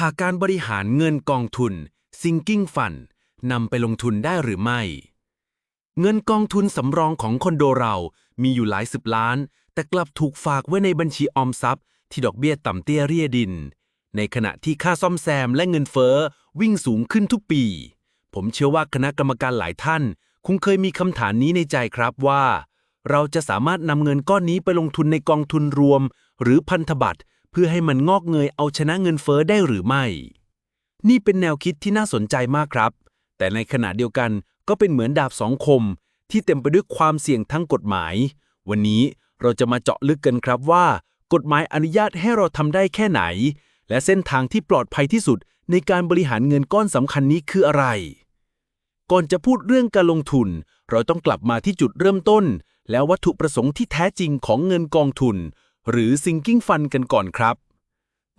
ถ้าการบริหารเงินกองทุน Sinking Fund นำไปลงทุนได้หรือไม่ เงินกองทุนสำรองของคอนโดเรามีอยู่หลายสิบล้าน แต่กลับถูกฝากไว้ในบัญชีออมทรัพย์ ที่ดอกเบี้ยต่ำเตี้ยเรียดิน ในขณะที่ค่าซ่อมแซมและเงินเฟ้อวิ่งสูงขึ้นทุกปี ผมเชื่อว่าคณะกรรมการหลายท่าน คงเคยมีคำถามนี้ในใจครับว่า เราจะสามารถนำเงินก้อนนี้ไปลงทุนในกองทุนรวม หรือพันธบัตร เพื่อให้มันงอกเงยเอาชนะเงินเฟ้อได้หรือไม่ นี่เป็นแนวคิดที่น่าสนใจมากครับ แต่ในขณะเดียวกันก็เป็นเหมือนดาบสองคม ที่เต็มไปด้วยความเสี่ยงทั้งกฎหมาย วันนี้เราจะมาเจาะลึกกันครับว่า กฎหมายอนุญาตให้เราทำได้แค่ไหน และเส้นทางที่ปลอดภัยที่สุดในการบริหารเงินก้อนสำคัญนี้คืออะไร ก่อนจะพูดเรื่องการลงทุน เราต้องกลับมาที่จุดเริ่มต้น แล้ววัตถุประสงค์ที่แท้จริงของเงินกองทุน หรือ sinking fund กันก่อนครับ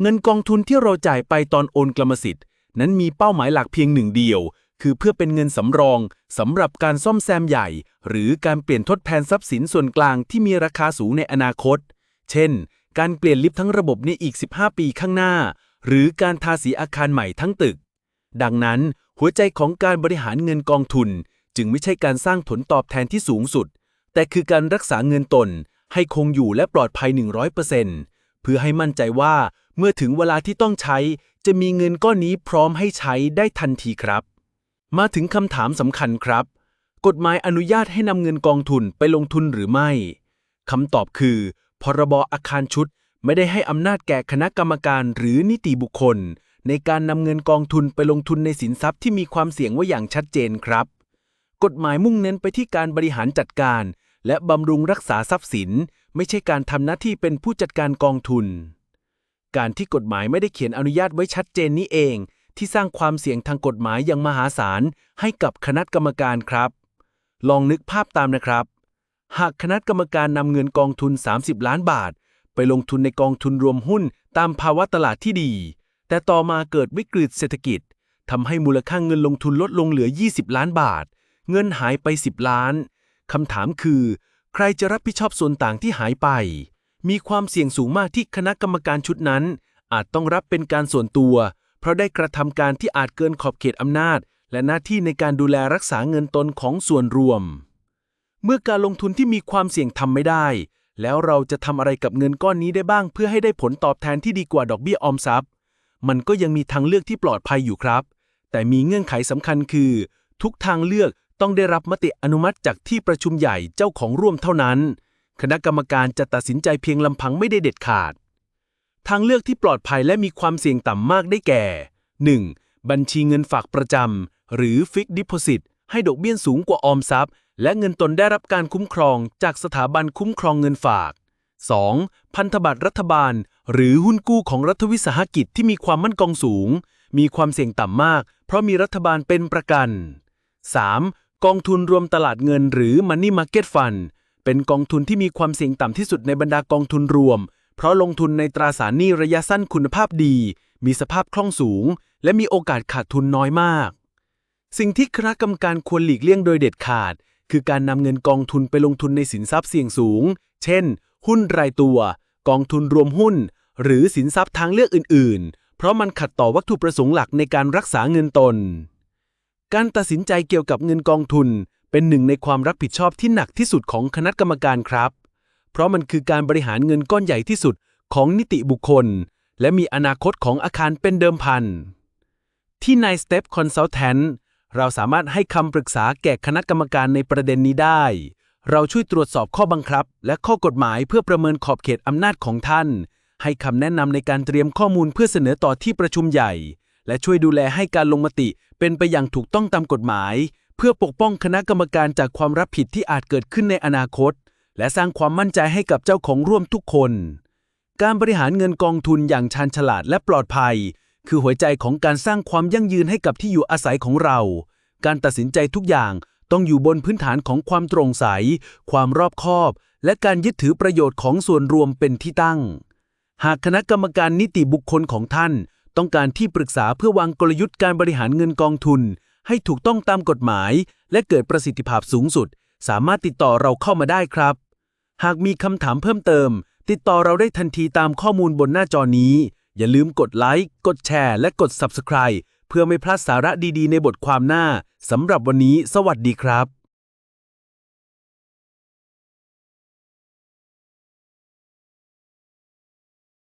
เงินกองทุนที่เราจ่ายไปตอนโอนกรรมสิทธิ์ นั้นมีเป้าหมายหลักเพียงหนึ่งเดียว คือเพื่อเป็นเงินสำรองสำหรับการซ่อมแซมใหญ่ หรือการเปลี่ยนทดแทนทรัพย์สินส่วนกลางที่มีราคาสูงในอนาคต เช่น การเปลี่ยนลิฟต์ทั้งระบบในอีก 15 ปีข้างหน้า หรือการทาสีอาคารใหม่ทั้งตึก ดังนั้น หัวใจของการบริหารเงินกองทุน จึงไม่ใช่การสร้างผลตอบแทนที่สูงสุด แต่คือการรักษาเงินตน ให้คงอยู่และปลอดภัย 100%เพื่อให้มั่นใจว่าเมื่อถึงเวลาที่ต้องใช้ จะมีเงินก้อนนี้พร้อมให้ใช้ได้ทันทีครับ มาถึงคำถามสำคัญครับ กฎหมายอนุญาตให้นำเงินกองทุนไปลงทุนหรือไม่คำตอบคือ พรบอาคารชุด ไม่ได้ให้อำนาจแก่คณะกรรมการหรือนิติบุคคล ในการนำเงินกองทุนไปลงทุนในสินทรัพย์ที่มีความเสี่ยงไว้อย่างชัดเจนครับ กฎหมายมุ่งเน้นไปที่การบริหารจัดการ และบำรุงรักษาทรัพย์สิน ไม่ใช่การทำหน้าที่เป็นผู้จัดการกองทุน การที่กฎหมายไม่ได้เขียนอนุญาตไว้ชัดเจนนี้เอง ที่สร้างความเสี่ยงทางกฎหมายอย่างมหาศาลให้กับคณะกรรมการครับ ลองนึกภาพตามนะครับ หากคณะกรรมการนำเงินกองทุน 30 ล้านบาท ไปลงทุนในกองทุนรวมหุ้นตามภาวะตลาดที่ดี แต่ต่อมาเกิดวิกฤตเศรษฐกิจทำให้มูลค่าเงินลงทุนลดลงเหลือ 20 ล้านบาท เงินหายไป 10 ล้าน คำถามคือ ใครจะรับผิดชอบส่วนต่างที่หายไป มีความเสี่ยงสูงมากที่คณะกรรมการชุดนั้น อาจต้องรับเป็นการส่วนตัว เพราะได้กระทำการที่อาจเกินขอบเขตอำนาจ และหน้าที่ในการดูแลรักษาเงินตนของส่วนรวม เมื่อการลงทุนที่มีความเสี่ยงทำไม่ได้ แล้วเราจะทำอะไรกับเงินก้อนนี้ได้บ้าง เพื่อให้ได้ผลตอบแทนที่ดีกว่าดอกเบี้ยออมทรัพย์ มันก็ยังมีทางเลือกที่ปลอดภัยอยู่ครับ แต่มีเงื่อนไขสำคัญคือ ทุกทางเลือก ต้องได้รับมติอนุมัติจากที่ประชุมใหญ่เจ้าของร่วมเท่านั้น คณะกรรมการจะตัดสินใจเพียงลำพังไม่ได้เด็ดขาด ทางเลือกที่ปลอดภัยและมีความเสี่ยงต่ำมากได้แก่ 1. บัญชีเงินฝากประจำหรือ Fixed Deposit ให้ดอกเบี้ยสูงกว่าออมทรัพย์ และเงินตนได้รับการคุ้มครองจากสถาบันคุ้มครองเงินฝาก 2. พันธบัตรรัฐบาล หรือหุ้นกู้ของรัฐวิสาหกิจที่มีความมั่นคงสูง มีความเสี่ยงต่ำมาก เพราะมีรัฐบาลเป็นประกัน 3. กองทุนรวมตลาดเงินหรือ Money Market Fund เป็นกองทุนที่มีความเสี่ยงต่ำที่สุดในบรรดากองทุนรวม เพราะลงทุนในตราสารหนี้ระยะสั้นคุณภาพดี มีสภาพคล่องสูง และมีโอกาสขาดทุนน้อยมาก สิ่งที่คณะกรรมการควรหลีกเลี่ยงโดยเด็ดขาด คือการนำเงินกองทุนไปลงทุนในสินทรัพย์เสี่ยงสูง เช่น หุ้นรายตัว กองทุนรวมหุ้น หรือสินทรัพย์ทางเลือกอื่น ๆ เพราะมันขัดต่อวัตถุประสงค์หลักในการรักษาเงินตน การตัดสินใจเกี่ยวกับเงินกองทุน เป็นหนึ่งในความรับผิดชอบที่หนักที่สุดของคณะกรรมการครับ เพราะมันคือการบริหารเงินก้อนใหญ่ที่สุดของนิติบุคคล และมีอนาคตของอาคารเป็นเดิมพัน ที่นาย Step Consultant เราสามารถให้คำปรึกษาแก่คณะกรรมการในประเด็นนี้ได้ เราช่วยตรวจสอบข้อบังคับ และข้อกฎหมายเพื่อประเมินขอบเขตอำนาจของท่าน ให้คำแนะนำในการเตรียมข้อมูลเพื่อเสนอต่อที่ประชุมใหญ่ และช่วยดูแลให้การลงมติ เป็นไปอย่างถูกต้องตามกฎหมาย เพื่อปกป้องคณะกรรมการจากความรับผิดที่อาจเกิดขึ้นในอนาคต และสร้างความมั่นใจให้กับเจ้าของร่วมทุกคน การบริหารเงินกองทุนอย่างชาญฉลาดและปลอดภัย คือหัวใจของการสร้างความยั่งยืนให้กับที่อยู่อาศัยของเรา การตัดสินใจทุกอย่างต้องอยู่บนพื้นฐานของความตรงใส ความรอบคอบ และการยึดถือประโยชน์ของส่วนรวมเป็นที่ตั้ง หากคณะกรรมการนิติบุคคลของท่าน ต้องการที่ปรึกษาเพื่อวางกลยุทธ์การบริหารเงินกองทุน ให้ถูกต้องตามกฎหมาย และเกิดประสิทธิภาพสูงสุด สามารถติดต่อเราเข้ามาได้ครับ หากมีคำถามเพิ่มเติม ติดต่อเราได้ทันทีตามข้อมูลบนหน้าจอนี้ อย่าลืมกดไลค์กดแชร์ และกด Subscribe เพื่อไม่พลาดสาระดีๆ ในบทความหน้าสำหรับวันนี้ สวัสดีครับ